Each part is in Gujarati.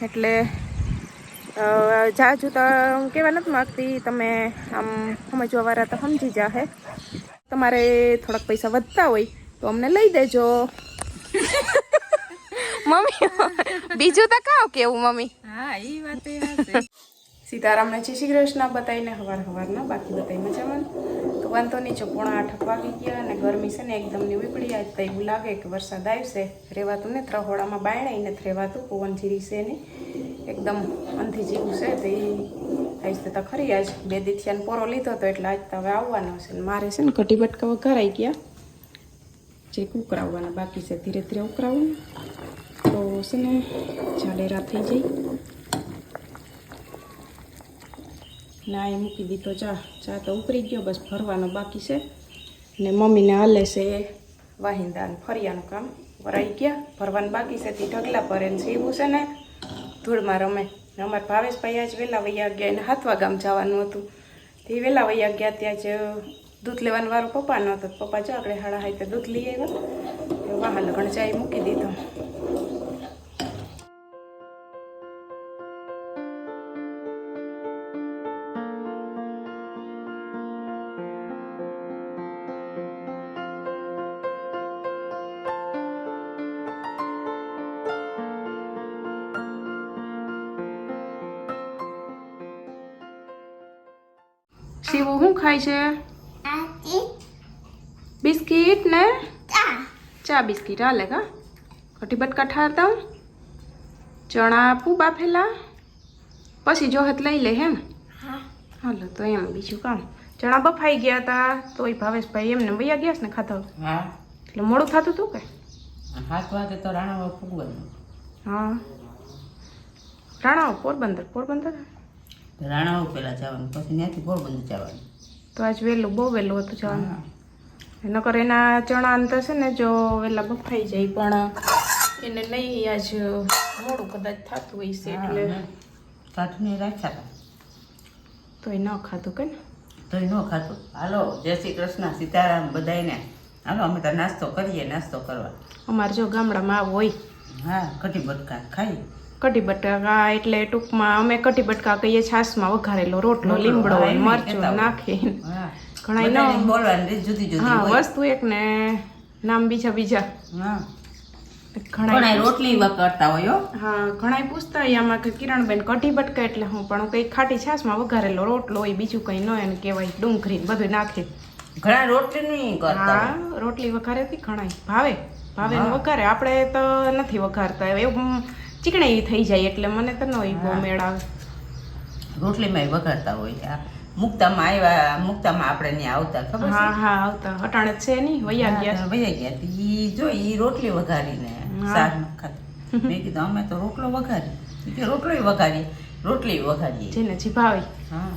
એટલે જાજુ તો હું કહેવા નથી માગતી તમે આમ સમજવાવાળા તો સમજી જાહે. તમારે થોડાક પૈસા વધતા હોય તો અમને લઈ દેજો. મમ્મી બીજું તો કાવ કેવું મમ્મી? હા એ વાત સીતારામને જય શ્રી કૃષ્ણ બતાવીને હવાર હવારના બાકી બતાવી મજામાં. તો વાંધો નહીં, જો પોણા વાગી ગયા અને ગરમી છે ને એકદમની ઉપડી આજ તો એવું લાગે કે વરસાદ આવશે. રહેવાતું ને ત્રહોડામાં બાયણાઈને ને રેવાતું પવન જીરી છે ને, એકદમ અંધી જેવું છે તો એ આજ તો ખરી, આજ બે દીથિયાને પોરો લીધો હતો એટલે આજ તો હવે આવવાનો છે મારે છે ને કઢી બટકા વઘારાઈ ગયા. જે ઉકરાવવાના બાકી છે, ધીરે ધીરે ઉકરાવું. તો છે ને જાડેરા થઈ જાય. ના એ મૂકી દીધો ચા. ચા તો ઉકળી ગયો, બસ ભરવાનો બાકી છે. ને મમ્મીને હાલે છે વાહિંદા ફરિયાનું કામ. વરાઈ ગયા, ભરવાનું બાકી છે. તે ઢગલા ભરે ને સીવું છે ને. ધૂળમાં રમે. અમારા ભાવેશભાઈ આજ વહેલા વૈયા ગયા, એને હાથવા ગામ જવાનું હતું. તે વહેલા વૈયા ગયા ત્યાં જ દૂધ લેવાનું વારો પપ્પાનો હતો. પપ્પા જો આપણે હાડા હાઈ દૂધ લઈ આવ્યા. વાહન લગણ ચાય મૂકી દીધો. શું ખાય છે? બિસ્કિટ ને? ચા. બિસ્કિટ. હાલે કા. કઢી બટકા ઠારતા હું ચણા આપું બાફેલા. પછી જો હત લઈ લે હેમ હાલો તો એમ બીજું કામ. ચણા બફાઈ ગયા હતા તોય ભાવેશભાઈ એમને વૈયા ગયા છે ને ખાતા એટલે મોડું થતું હતું કે? સાત વાગે તો રાણાવા હા. રાણાઓ પોરબંદર? પોરબંદર? રાણાવા પેલા જવાનું પછી ત્યાંથી પોરબંદર જવાનું. તો આજ વહેલું બહુ વહેલું હતું જવાનું. નકર એના ચણા અંતર છે ને જો વહેલા બફાઈ જાય પણ એને નહીં આજ મોડું કદાચ થતું હોય છે એટલે કાઠને રાખ્યા તો એ ન ખાધું કે ને? તો ન ખાતું હાલો જય શ્રી કૃષ્ણ સીતારામ બધાયને. હાલો અમે તો નાસ્તો કરીએ નાસ્તો કરવા. અમારે જો ગામડામાં આવું હોય. હા કઢી બટકા ખાઈ. કઢી બટકા એટલે ટૂંકમાં અમે કઢી બટકા કહીએ છાશમાં વઘારેલો રોટલો લીમડો મરચું નાખીને. ઘણા બોલવાની જુદી જુદી હા વસ્તુ એક ને નામ બીજા બીજા. ઘણા રોટલી કરતા હોય હા. ઘણા પૂછતા હોય આમાં કે કિરણબેન કઢી બટકા એટલે હું પણ કઈ ખાટી છાશમાં વઘારેલો રોટલો હોય બીજું કઈ ન એને કહેવાય ડુંગળી બધું નાખી. ઘણા રોટલી નહીં કરતા રોટલી ઘણાય. ભાવે. ભાવે ને વઘારે. આપણે તો નથી વઘારતા. એવું ચીકણી થઈ જાય એટલે મને તો નો ઈ બહુ મેળ. આવે રોટલીમાં વઘારતા હોય આ. મુક્તામાં આવ્યા મુક્તામાં આપણે ને આવતા ખબર હા હા આવતા. અટાણે છે નહીં વૈયા ગયા વૈયા ગયા તો ઈ જો ઈ રોટલી વઘારીને. શાક ખાતા. મેં કીધું અમે તો રોટલો વઘારી. કે રોટલો વઘારી. રોટલી વઘારીએ. જેને જીભાવે. હા.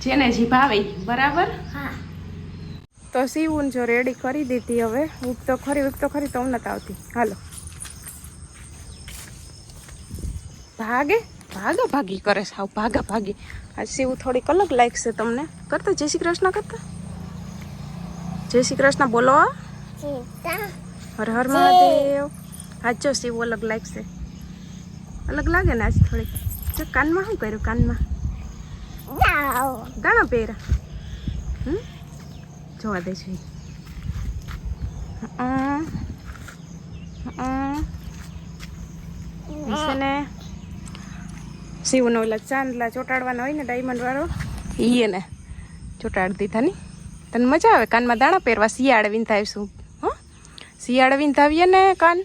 જેને જીભાવે બરાબર? હા. તો સીવું જો રેડી કરી દીધી હવે. ઉપ તો ખરી ઉપ તો ખરી તો નથી આવતી. હાલો. ભાગે? ભાગા ભાગી કરે સાવ ભાગા ભાગી આ સીવું થોડીક અલગ લાગશે તમને. કરતા જય શ્રી કૃષ્ણ કરતા? જય શ્રી કૃષ્ણ બોલો. હર હર મહાદેવ. આજ જો સીવું અલગ લાગશે અલગ લાગે ને આજ થોડીક. જો કાનમાં શું કર્યું કાનમાં? ગાણા પહેરા હમ? જોવા દે છે. હં. હં. છે ને? શિવનો ઓલા ચાંદલા ચોટાડવાના હોય ને ડાયમંડ વાળો, ઈ એને ચોટાડી દીધા ની. તને મજા આવે? કાનમાં દાણા પહેરવા? શિયાળે વિંધાવીશું હો? શિયાળે વિંધાવીએ ને કાન?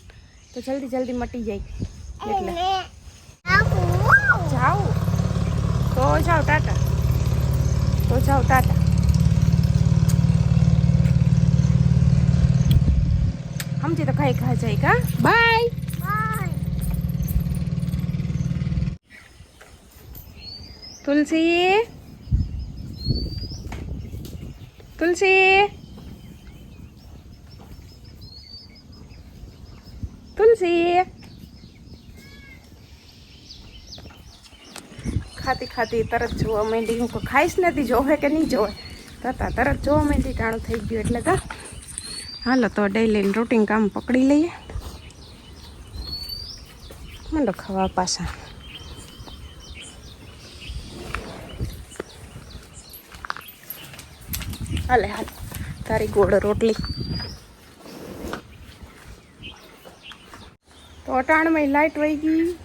તો જલ્દી જલ્દી મટી જાય. એટલે. જાઓ. તો જાઓ ટાટા. તો જાઓ ટાટા. સમજી તો ખાઈ ખા જાય કા? બાય તુલસી. તુલસી. તુલસી. ખાતી ખાતી તરત જોવા માંડી. હું ખાઈશ નથી, જોવે કે નહીં જોવે. તતા તરત જોવા માંડી, ટાણું થઈ ગયું એટલે તો હાલો તો ડેલી રૂટીન કામ પકડી લઈએ. મંડો ખવા પાછા. હાલે હાલ. તારી ગોળ રોટલી. તો અટાણમાં લાઈટ વહી ગઈ.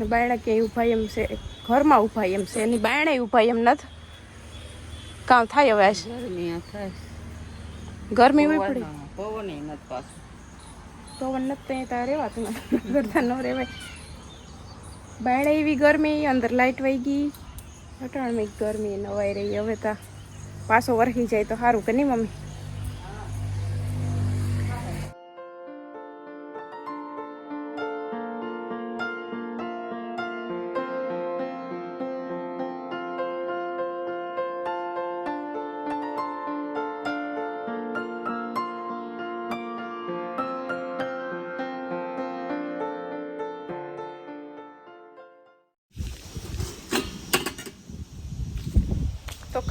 ને બાયણા ક્યાંય ઊભા એમ છે. ઘરમાં ઊભા એમ છે. એની બાયણે ઊભા એમ નથી. કામ થાય હવે થાય. ગરમી હોય પડી. પવન નથી પાછું. પવન નથી ત્યાં ત્યાં રહેવાતું કરતા ન રહેવાય. બાયણે એવી ગરમી અંદર લાઈટ વહી ગઈ. અટાણમાં ગરમી નવાઈ રહી હવે તા. પાછો વરખી જાય તો સારું કે નહીં મમ્મી?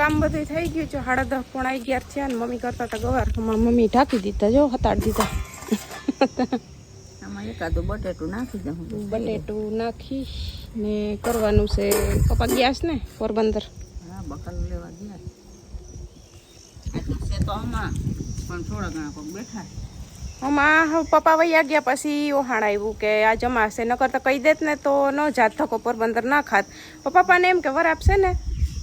કામ બધું થઈ ગયું છે. સાડા દસ પોણા અગિયાર થયા ને મમ્મી કરતા હતા ગવાર. હમણાં મમ્મી ઢાંકી દીધા જો હતાડી દીધા. આમાં એકાદું બટેટું નાખી દઉં બટેટું નાખી ને કરવાનું છે પપ્પા ગયા છે ને પોરબંદર. હા બકાલ લેવા ગયા. છે તો આમાં. પણ થોડા ઘણા કોક બેઠા. આમાં પપ્પા વૈયા ગયા પછી ઓહાણ આવ્યું કે આ જમાશે. નકર તો કહી દેત ને તો ન જાત થકો પોરબંદર ના ખાત. પપ્પાને એમ કે વર આપશે ને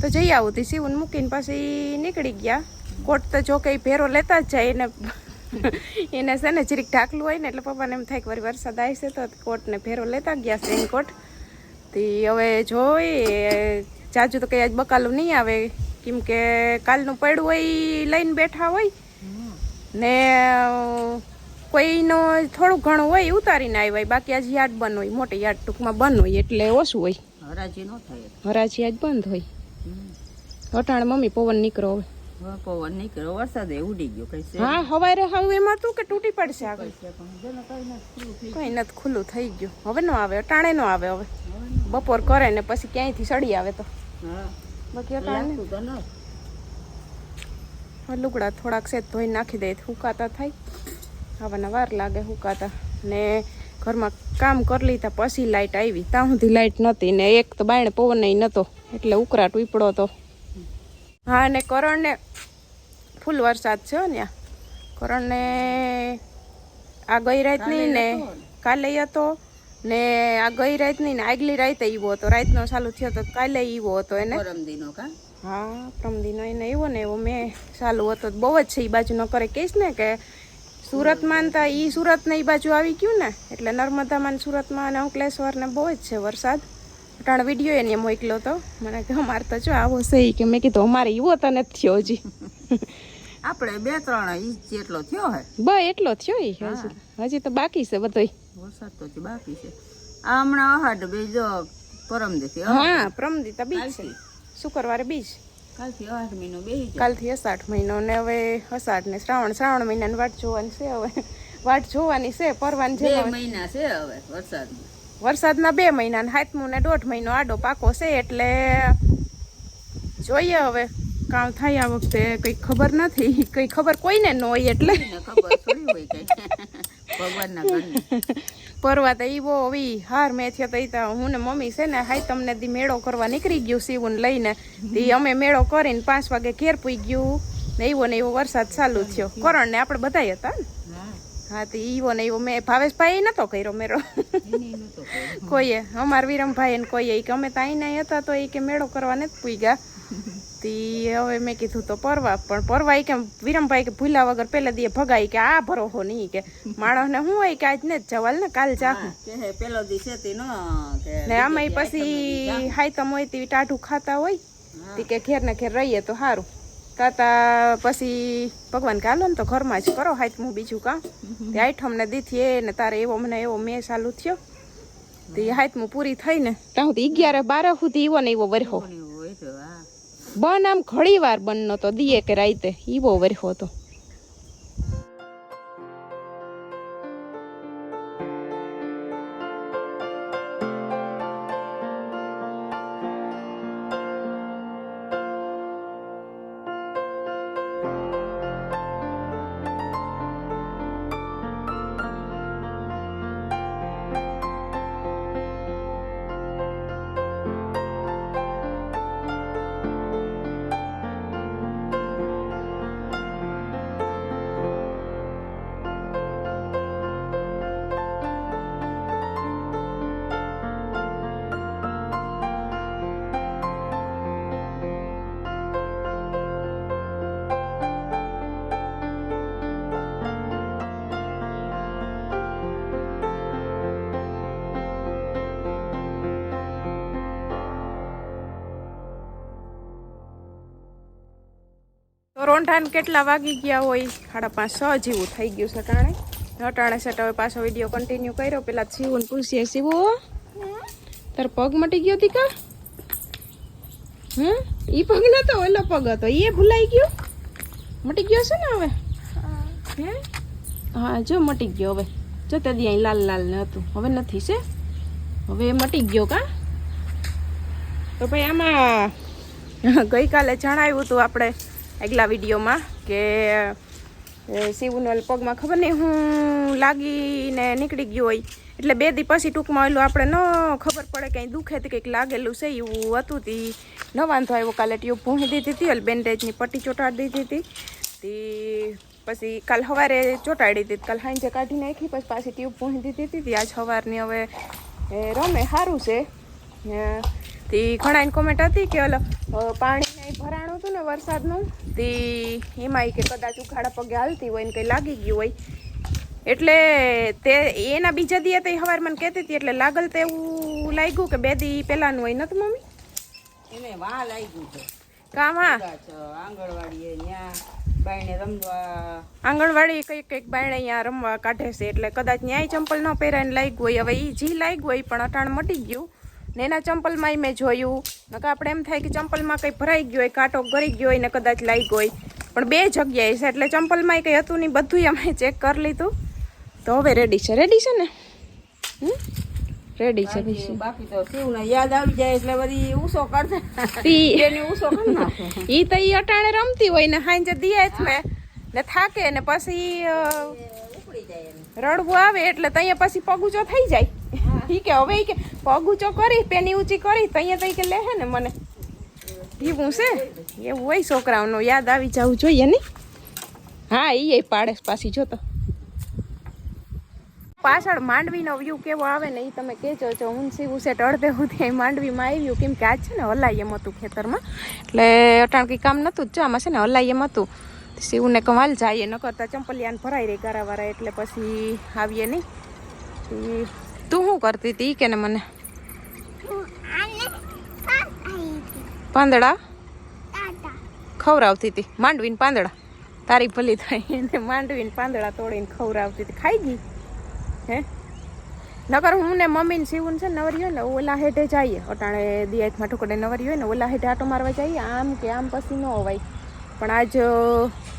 તો જઈ આવું. તી સીવન મૂકીને પછી નીકળી ગયા. કોટ તો જો કે ભેરો લેતા જ જાય એને. એને છે ને જરીક ઢાકલું હોય ને એટલે પપ્પાને એમ થાય કે વળી વરસાદ આવશે તો કોટને ભેરો લેતા ગયા છે કોટ. તે હવે જોઈ જાજુ તો કંઈ આજ બકાલું નહીં આવે. કેમ કે કાલનું પડ્યું હોય લઈને બેઠા હોય. ને કોઈનો થોડું ઘણું હોય ઉતારીને આવ્યા બાકી આજ યાર્ડ બંધ હોય. મોટી યાર્ડ ટૂંકમાં બંધ હોય એટલે ઓછું હોય. હરાજી ન થાય. હરાજી આજ બંધ હોય. અટાણે મમ્મી પવન નીકળો હવે. પવન નીકળ્યો વરસાદ ઉડી ગયો કઈ હા હવારે હવે એમાં તું કે તૂટી પડશે આગળ? કઈ નથી ખુલ્લું થઈ ગયું. હવે નો આવે અટાણે નો આવે હવે. બપોર કરે ને પછી ક્યાંયથી સડી આવે તો. બાકી અટાણે લુગડા થોડાક સેજ ધોઈ નાખી દે હુકાતા થાય. આવવાના વાર લાગે હુકાતા. ને ઘરમાં કામ કરી લીધા પછી લાઇટ આવી. ત્યાં સુધી લાઇટ નહોતી ને એક તો બાયણે પવન નહોતો એટલે ઉકરાટ ઉપડો તો. હા ને કરણને ફૂલ વરસાદ છે ને કરણને આ ગઈ રાત નહીં ને કાલે હતો ને આ ગઈ રાત નહીં ને આગલી રાતે એવો હતો રાતનો ચાલુ થયો તો કાલે એવો હતો એને. હા પ્રમદીનો એને એવો ને એવો મેં ચાલુ હતો. બહુ જ છે એ બાજુ ન કરે. કહીશ ને કે સુરતમાં તા ઈ સુરત ને એ બાજુ આવી ગયું ને એટલે નર્મદામાં સુરતમાં અને અંકલેશ્વર ને બહુ જ છે વરસાદ. અટાણ વીડિયો એને મોકલ્યો હતો મને કે અમારે તો જો આવો છે કે મેં કીધું અમારે એવો તો નથી થયો હજી. આપણે બે ત્રણ ઇંચ જેટલો થયો હે. બ એટલો થયો હજી. હજી તો બાકી છે બધોય. વરસાદ તો હજી બાકી છે. આ હમણાં અહાડ બે જો પરમ દેથી હા પ્રમદી તો બીજ છે. શુક્રવારે બીજ. કાલથી અહાડ મહિનો બે કાલથી અષાઢ મહિનો ને હવે અષાઢ ને શ્રાવણ. શ્રાવણ મહિનાની વાટ જોવાની છે હવે. વાટ જોવાની છે પરવાની છે મહિના છે હવે વરસાદમાં. વરસાદના બે મહિના ને હાથમું ને દોઢ મહિનો આડો પાકો છે એટલે જોઈએ હવે. કામ થાય આ વખતે કઈ ખબર નથી. કઈ ખબર કોઈને ન હોય એટલે. પરવા તો ઈ બહુ વી હાર મેં થયો તો હું ને મમ્મી છે ને હાઈ તમને દી મેળો કરવા નીકળી ગયું સીવું લઈને. દી અમે મેળો કરીને પાંચ વાગે ઘેર પૂઈ ગયું ને એવો ને એવો વરસાદ ચાલુ થયો. કરણ ને આપણે બધા હતા ને. હા તો ઈવો ને એવો મેં ભાવેશભાઈ નતો કર્યો કર્યો. કોઈએ અમાર વિરમભાઈ ને કોઈએ કે અમે તો અહીંયા હતા તો એ કે મેળો કરવા નથી પૂગ્યા. તી હવે મેં કીધું તો પરવા પણ પરવા ઈ કે વિરમભાઈ કે ભૂલા વગર પેલા દીએ ભગાઈ કે આ ભરો હો નહીં કે. માણસને હું હોય કે આજ ને જ જવાલ ને કાલ જા. હા, કે હે પેલો દી છે તે નો ને આમાં પછી હાઈતમ હોય તેવી ટાઢું ખાતા હોય તી કે ઘેર ને ઘેર રહીએ તો સારું તાતા પછી ભગવાન કાલો ને તો ઘરમાં જ કરો હાઈતમું બીજું કામ તે આઈઠમ ને દીથી એ ને તારે એવો મને એવો મેં ચાલુ થયો. તે હાઈતમું પૂરી થઈ ને ત્યાં સુધી અગિયારે બાર સુધી એવો ને એવો વરહો. તો હા. બન આમ ઘણી વાર બન નતો દીએ કે રાઈતે એવો વરહો હતો રોંઢાને કેટલા વાગી ગયા હોય? સાડા પાંચ છ જેવું થઈ ગયું છે કારણે. અટાણે સેટ હવે પાછો વીડિયો કન્ટિન્યુ કર્યો. પેલા શિવું પૂછીએ શિવો તાર પગ મટી ગયો હતી કા? હમ? ઈ પગ નતો ઓલો પગ હતો. એ ભૂલાઈ ગયો? મટી ગયો છે ને હવે? હે. હા? જો મટી ગયો હવે. જો તે દી અહીં લાલ લાલ ને હતું. હવે નથી છે? હવે મટી ગયો કા? તો ભાઈ આમાં ગઈકાલે જણાવ્યું હતું આપણે આગલા વિડીયોમાં કે એ શિવનો પગમાં ખબર નહીં, હું લાગીને નીકળી ગયું હોય. એટલે બે દી પછી ટૂંકમાં ઓલું આપણે ન ખબર પડે કંઈ દુખે કંઈક લાગેલું છે, એવું હતું તી. ન વાંધો આવ્યો કાલે ટ્યુબ ભૂણી દીધી હતી, ઓલી બેન્ડેજની પટ્ટી ચોંટાડી દીધી હતી. તે, પછી કાલ સવારે ચોંટાડી દીધી, કાલ સાંજે કાઢી નાખી, પછી પાછી ટ્યુબ ભૂણી દીધી હતી આજ સવારની હવે રમે, સારું છે. તે ઘણા કોમેન્ટ હતી કે ઓલો પાણી ભરાણું હતું ને વરસાદનું તે એમાં કે કદાચ ઉઘાડા પગે હાલતી હોય ને કંઈ લાગી ગયું હોય. એટલે તે એના બીજા દીએ તો હવાર મને કહેતી હતી એટલે લાગલ તો એવું લાગ્યું કે બે દી પહેલાનું હોય નતું મમ્મી? એને વાહ લાગ્યું છે. કામ આંગણવાડીએ ત્યાં બાયણે રમવા. આંગણવાડી કંઈક કંઈક બાયણે અહીંયા રમવા કાઢે છે એટલે કદાચ ન્યાય ચંપલ ન પહેરાય લાગ્યું હોય. હવે એ જી લાગ્યું હોય પણ અટાણ મટી ગયું. ને એના ચંપલમાંય મેં જોયું. નકા આપણે એમ થાય કે ચંપલમાં કંઈ ભરાઈ ગયો હોય કાંટો ગરી ગયો હોય ને કદાચ લાગ્યો હોય. પણ બે જગ્યાએ છે એટલે ચંપલમાંય કંઈ હતું નહીં બધું અમે ચેક કરી લીધું. તો હવે રેડી છે રેડી છે ને? રેડી છે બાકી બાકી તો શિવને યાદ આવી જાય એટલે બધી ઉસો કરતા તી એની ઉસો કરી નાખે. ઈ તો ઈ અટાણે રમતી હોય ને હાંજે દિયે જ મેં ને થાકે ને પછી રડવું આવે એટલે તઅહીંયા પછી પગુચો થઈ જાય. ઈ કે હવે કે કે પગુચો કરી, પેની ઊંચી કરી તૈયા તઈ કે લેહે ને મને. એવું છે? એવું હોય છોકરાઓનું, યાદ આવી જવું જોઈએ ને? હા એ પાડે પાછી જોતો પાછળ માંડવીનો વ્યૂ કેવો આવે ને એ તમે કહેજો જો હું સીવું સેટ અડધે સુધી માંડવીમાં આવ્યું, કેમ કે આજ છે ને હલાઈ એમ હતું ખેતરમાં. એટલે અટાણ કંઈ કામ નહોતું જ, જો, આમાં છે ને હલાઈ એમ હતું શિવને કમાલ જાય ન કરતા ચંપલિયાને ભરાઈ રહી ગારાવાળા એટલે પછી આવીએ નહીં. તું શું કરતી હતી કે ને મને? પાંદડા? ખવરાવતી હતી. માંડવીને પાંદડા. તારી ભલી થાય. એને માંડવીને પાંદડા તોડીને ખવરાવતી હતી. ખાઈ ગઈ? હે? નકર હું ને મમ્મીને ને છે ને નવરી હોય ને ઓલા હેઠે જઈએ. અટાણે દિયાતમાં ટુકડે નવરી હોય ને ઓલા હેઠે આટો મારવા જઈએ. આમ કે આમ પછી ન અવાય. પણ આજ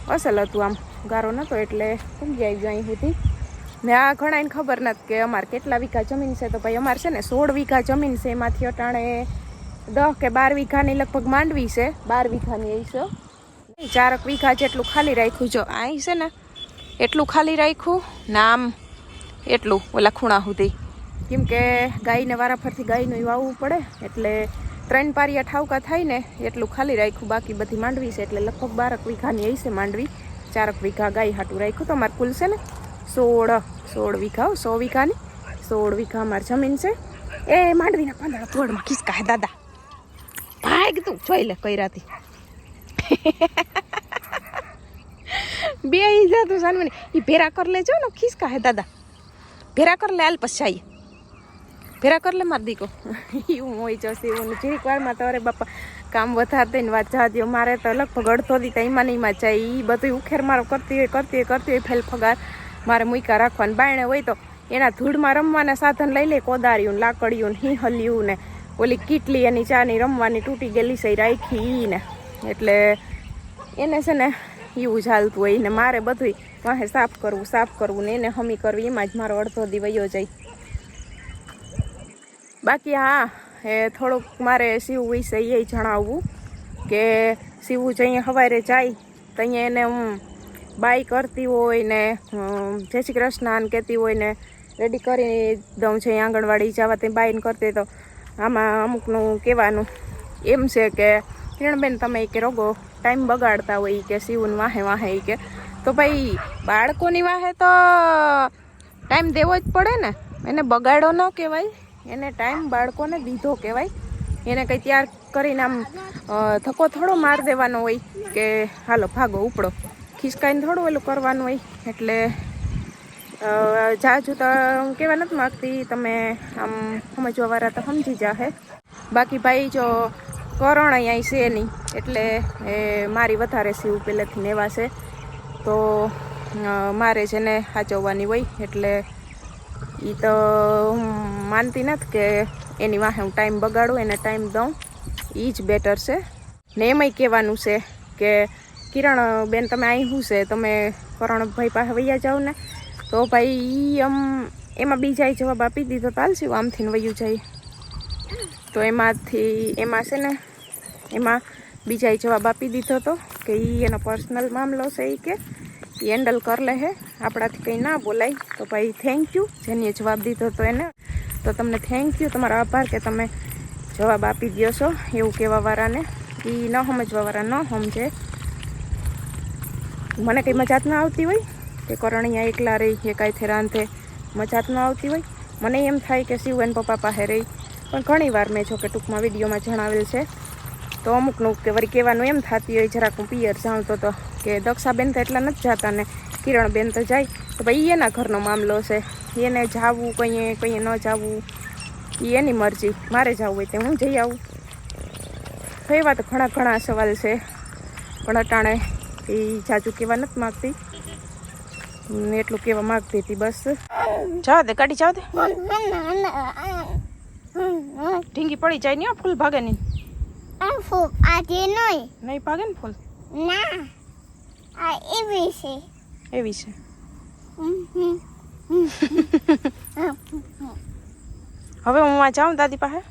અસલ હતું આમ. ગારો નહોતો એટલે સમજી આવી ગયો અહીં સુધી ને આ ઘણાને ખબર નથી કે અમારે કેટલા વીઘા જમીન છે. તો ભાઈ અમારે છે ને સોળ વીઘા જમીન છે. એમાંથી અટાણે દસ કે બાર વીઘાની લગભગ માંડવી છે. બાર વીઘાની એ છે. ચારક વીઘા જેટલું ખાલી રાખ્યું. જો અહીં છે ને એટલું ખાલી રાખ્યું. નામ એટલું, ઓલા ખૂણા સુધી. કેમ કે ગાયને વારાફરથી ગાયનું વાવવું પડે. એટલે ત્રણ પારિયા ઠાવકા થાય ને એટલું ખાલી રાખ્યું. બાકી બધી માંડવી છે. એટલે લગભગ બારક વીઘાની એ છે માંડવી. ચારક વીઘા ગાય હાટું રાખ્યું. તો અમારે કુલ છે ને સોળ સોળ વીઘા સો વીઘાની. સોળ વીઘા અમારી જમીન છે. એ માંડવીના પાંદડા તોડમાં ખિસકા દાદા. ભાગ તું, જોઈ લે કઈ રાતી. બે ઈજા જાતું સાનમની એ ભેરા કર લેજો ને ખિસકા દાદા. ભેરા કર લે, હાલ પછી ભેરા કર લે માર દીકો એવું હોય જશે, એવું જીરીક વારમાં તો અરે બાપા, કામ વધારતે ને વાત જવા મારે તો લગભગ અડધો દી તઈમાં નહીં ને જાય. એ બધું ઉખેર મારો કરતી હોય કરતી હોય કરતી હોય, ફેલ ફગાર. મારે મૂકા રાખવાનું બાયણે હોય તો એના ધૂળમાં રમવાના સાધન લઈ લે કોદાર્યું લાકડીયું લાકડિયું ને ઓલી કીટલી એની ચાની રમવાની તૂટી ગયેલી છે રાખી ને એટલે એને છે ને એવું ચાલતું હોય, ને મારે બધું વાહે સાફ કરવું સાફ કરવું, ને એને હમી કરવી, એમાં જ મારો અડધો દિવયો જાય. બાકી હા, એ થોડુંક મારે શિવ વિશે એ જણાવવું કે શિવ જ અહીંયા સવારે જાય, તો અહીંયા એને હું બાય કરતી હોય ને જય શ્રી કૃષ્ણ કહેતી હોય ને રેડી કરી દઉં છે આંગણવાડી જવા તે બાઈને કરતી તો. આમાં અમુકનું કહેવાનું એમ છે કે, કિરણબેન તમે કે રોગો ટાઈમ બગાડતા હોય કે, શિવન વાહે વાહે કે. તો ભાઈ, બાળકોની વાહે તો ટાઈમ દેવો જ પડે ને. એને બગાડો ન કહેવાય. એને ટાઈમ બાળકોને દીધો કહેવાય. એને કંઈ તૈયાર કરીને આમ થકો થોડો માર દેવાનો હોય કે, હાલો, ભાગો, ઉપડો. ખિસકાઈને થોડું ઓલું કરવાનું હોય. એટલે જાજુ તો હું કહેવા નથી માગતી, તમે આમ સમજવાવાળા તો સમજી જાહે. બાકી ભાઈ જો કરણ અહીંયા છે નહીં, એટલે એ મારી વધારે સીવ પહેલેથી નેવા છે તો મારે છે ને સાચવવાની હોય, એટલે એ તો હું માનતી નથી કે એની વાહે હું ટાઈમ બગાડું, એને ટાઈમ દઉં. એ જ બેટર છે. ને એમાંય કહેવાનું છે કે કિરણ, બેન, તમે અહીં શું છે? તમે કરણભાઈ પાસે વૈયા જાઓ ને, તો ભાઈ આમ એમાં બીજાએ જવાબ આપી દીધો, તો હાલશે આમથી વયું જાય? તો એમાંથી, એમાં છે ને, એમાં બીજાએ જવાબ આપી દીધો હતો કે એ એનો પર્સનલ મામલો છે એ કે એ હેન્ડલ કરી લે હે, આપણાથી કંઈ ના બોલાય. તો ભાઈ થેન્ક યુ જેને જવાબ દીધો હતો એને. તો તમને થેન્ક યુ તમારો આભાર કે તમે જવાબ આપી દો છો, એવું કહેવાવાળાને. એ ન સમજવાવાળા, ન સમજે. મને કંઈ મજાત ના આવતી હોય કે કરણ એકલા રહી, કે કાંઈથી રાંધે મજાત ન આવતી હોય. મને એમ થાય કે શિવ એન પપ્પા પાસે રહી. પણ ઘણી વાર મેં જો કે ટૂંકમાં વિડીયોમાં જણાવેલ છે. તો અમુકનું કે વળી કહેવાનું એમ થતી હોય, જરાક હું પિયર જાઉં તો કે દક્ષાબેન તો એટલા નથી જતા ને કિરણબેન તો જાય. તો ભાઈ એના ઘરનો મામલો છે. એને જાવું કંઈએ કંઈએ ન જાવું. એ એની મરજી. મારે જવું હોય તે હું જઈ આવું. તો એવા તો ઘણા ઘણા સવાલ છે. પણ અટાણે એ જાજુ કહેવા નથી માગતી. એટલું કહેવા માગતી હતી બસ. જાવ દે કાઢી જાવ દે. ઢીંગી પડી જાય ને હો, ફૂલ ભાગે નહીં. આજે નહીં નહીં ભાગે ને ફૂલ? ના આ એવી છે. એવી છે. હવે હું આ જાઉં દાદી પાસે?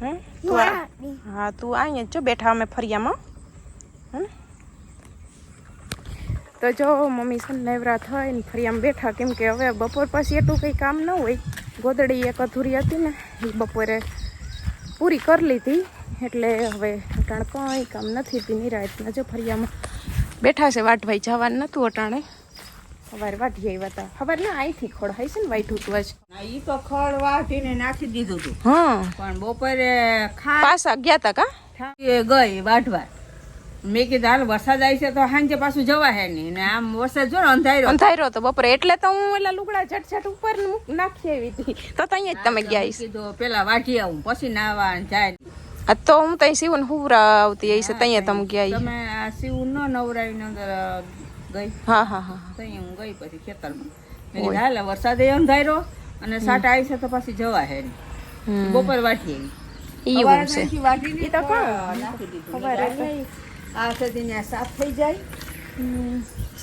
હે? તું આ હા તું અહીંયા જ જો બેઠા અમે ફરિયામાં હે ને? તો જો મમ્મી છે ને ફરી આમ ને ફરિયામાં બેઠા કેમ કે હવે બપોર પછી એટલું કંઈ કામ ન હોય. ગોદડી એક અધૂરી હતી ને એ બપોરે પૂરી કરી લીધી. એટલે હવે અટાણે કંઈ કામ નથી હતી નિરાયતના. જો ફરિયામાં બેઠા છે વાટભાઈ જવાનું નહોતું અટાણે. સવારે વાટી આવ્યા હતા ખબર ને અહીંથી ખોડાય છે ને વાઈટ હતું આજ એ તો ખોળ વાટીને નાખી દીધું હતું હા. પણ બપોરે ખા પાછા ગયા હતા કા? ગઈ વાઢવા. મેં કીધું હાલ વરસાદ આવી છે તો સાંજે પાછું જવા હે નહીં. ને આમ વરસાદ જો અંધાર્યો. અંધાર્યો તો બપોરે. એટલે તો હું એટલા લુગડા ઝટ ઝટ ઉપર નાખી આવી હતી. તો તો અહીંયા જ તમે ગયા કીધું પેલા વાઢી આવું પછી નાવા જાય. તો હું તઈ સીવું હુવરા આવતી હઈશ ત્યાં તમે ગયા. તમે આ સીવું ન નવરાવીને અંદર ગઈ. હા હા હા હા. હું ગઈ પછી ખેતરમાં. મેં કીધું હાલ વરસાદ અંધાર્યો અને સાટા આવી છે તો પછી જવા હે. બપોર વાટી ઈ આવી એવું સવારે છે. ઈ તો. ખબર આ સુધી ત્યાં સાફ થઈ જાય.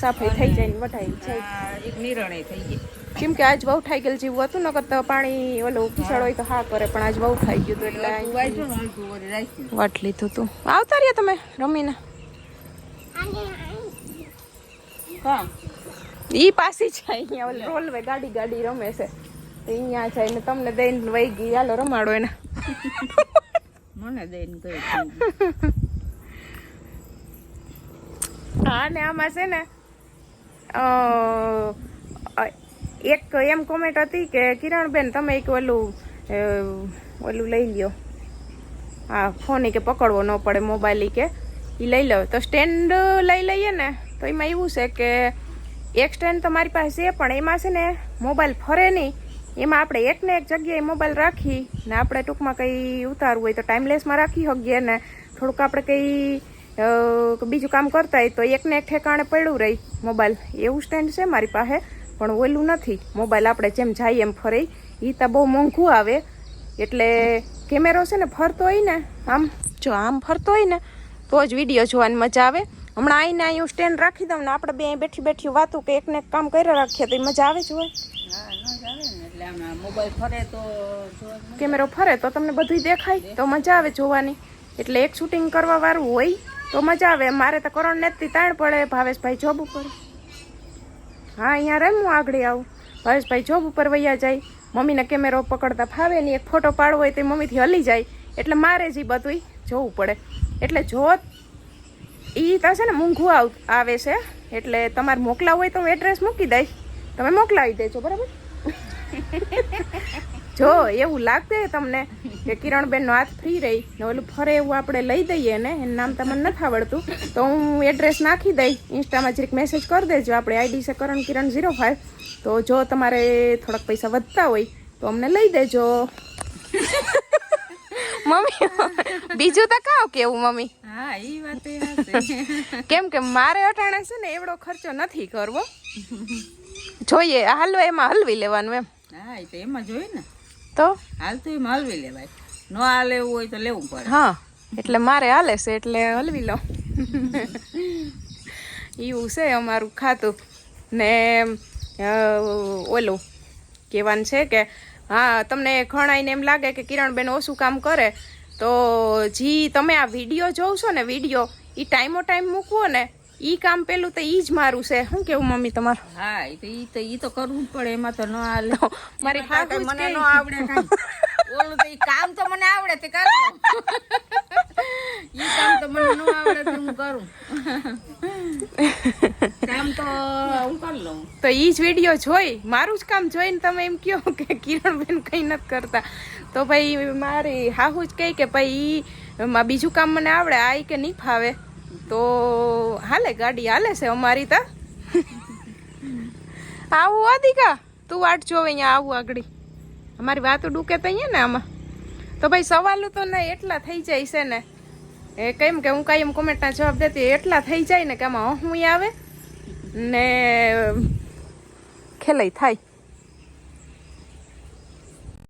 સાફ સાફાઈ થઈ જાય ને વધારે જાય એક નિરણે થઈ ગઈ. કેમ કે આજ બહુ થઈ ગયેલ જેવું હતું નકર તો પાણી ઓલું ખીચાડ હોય તો હા કરે પણ આજ બહુ થઈ ગયું હતું એટલે વાટ લીધું હતું આવતા રહ્યા તમે રમીને. હા ઈ પાસી છે અહીંયા ઓલ રોલવે ગાડી ગાડી રમે છે. અહીંયા જાય ને તમને દઈને વહી ગઈ. હાલો રમાડો એને. મને દઈને ગઈ. હા, ને આમાં છે ને એક એમ કોમેન્ટ હતી કે, કિરણબેન, તમે એક ઓલું ઓલું લઈ લ્યો. હા ફોન કે પકડવો ન પડે મોબાઈલ કે. એ લઈ લો તો સ્ટેન્ડ લઈ લઈએ ને, તો એમાં એવું છે કે, એક સ્ટેન્ડ તો મારી પાસે છે, પણ એમાં છે ને મોબાઈલ ફરે નહીં. એમાં આપણે એકને એક જગ્યાએ મોબાઈલ રાખી ને આપણે ટૂંકમાં કંઈ ઉતારવું હોય તો ટાઈમલેસમાં રાખી શકીએ ને. થોડુંક આપણે કંઈ બીજું કામ કરતા હોય તો એકને એક ઠેકાણે પડ્યું રહી મોબાઈલ. એવું સ્ટેન્ડ છે મારી પાસે, પણ ઓલું નથી. મોબાઈલ આપણે જેમ જાય એમ ફરે. એ તો બહુ મોંઘું આવે. એટલે કેમેરો છે ને ફરતો હોય ને, આમ. જો આમ ફરતો હોય ને, તો જ વીડિયો જોવાની મજા આવે. હમણાં આવીને અહીં સ્ટેન્ડ રાખી દઉં ને, આપણે બે અહીં બેઠી બેઠી વાતું કે એકને એક કામ કર્યા રાખીએ તો એ મજા આવે જ હોય. હા કેમેરો ફરે તો તમને બધું દેખાય, તો મજા આવે જોવાની. એટલે એક શૂટિંગ કરવા વાળું હોય તો મજા આવે. મારે તો કરોડ નેતી તાણ પડે. ભાવેશભાઈ જોબ ઉપર. હા, અહીંયા રેમ આગળ આવું. ભાવેશભાઈ જોબ ઉપર વૈયા જાય. મમ્મીને કેમેરો પકડતા ફાવે નહીં એક ફોટો પાડવો હોય તો મમ્મીથી હલી જાય. એટલે મારે જ એ બધું જોવું પડે. એટલે જો એ તો છે ને મોંઘું આવે છે. એટલે તમારે મોકલાવું હોય તો હું એડ્રેસ મૂકી દઈશ. તમે મોકલાવી દેજો, બરાબર? જો એવું લાગે તમને કે કિરણબેનનો હાથ ફ્રી રહી. ને ઓલું ફરે એવું આપણે લઈ દઈએ ને એનું નામ તમને નથી આવડતું. તો હું એડ્રેસ નાખી દઈ ઇન્સ્ટામાં જરીક મેસેજ કરી દેજો. આપણે આઈડી છે કરણ કિરણ ઝીરો ફાઇવ તો જો તમારે થોડાક પૈસા વધતા હોય તો અમને લઈ દેજો. મમ્મી બીજું તો કાવ કેવું મમ્મી? હા એ વાત કેમ કે મારે અટાણે છે ને એવડો ખર્ચો નથી કરવો. જોઈએ હાલો એમાં હલવી લેવાનું એમ. હા એ તો એમાં જોઈ ને. તો? હાલ તો એમાં હલવી લેવાય. ન હાલ લેવું હોય તો લેવું પડે. હા એટલે મારે હાલે છે એટલે હલવી લો. એવું છે અમારું ખાતું. ને ઓલું કહેવાનું છે કે હા તમને ઘણાઈને એમ લાગે કે કિરણબેન ઓછું કામ કરે તો જી તમે આ વીડિયો જોવ છો ને વીડિયો એ ટાઈમો ટાઈમ મૂકવો ને એ કામ પેલું તો એ જ મારું છે. શું કેવું મમ્મી તમારું? હા એ તો ઈ તો ઈ તો કરવું જ પડે એમાં તો ન હાલે. મારી જ મને ન આવડે કાંઈ. ઓલું તો ઈ કામ તો મને આવડે તે કરું. ઈ કામ તો મને ન આવડે તો હું કરું. કામ તો હું કરી લઉં. તો ઈ જ વીડિયો જોઈ? મારું જ કામ જોઈને તમે એમ કહો કે કિરણબેન કંઈ નથી કરતા. તો ભાઈ મારી હાહુ જ કહે કે ભાઈ ઈ બીજું કામ મને આવડે આ કે નહીં ફાવે તો હાલે, ગાડી હાલે છે અમારી તા. આવું અધિકા તું વાટ જોવે અહીંયા આવું આગળ. અમારી વાતો ડૂકે તો અહીંયા ને આમાં. તો ભાઈ સવાલો તો ના એટલા થઈ જાય છે ને. એ કેમ કે હું કાંઈ એમ કોમેન્ટના જવાબ દેતી એટલા થઈ જાય ને કે આમાં હું આવે ને ખેલાઈ થાય.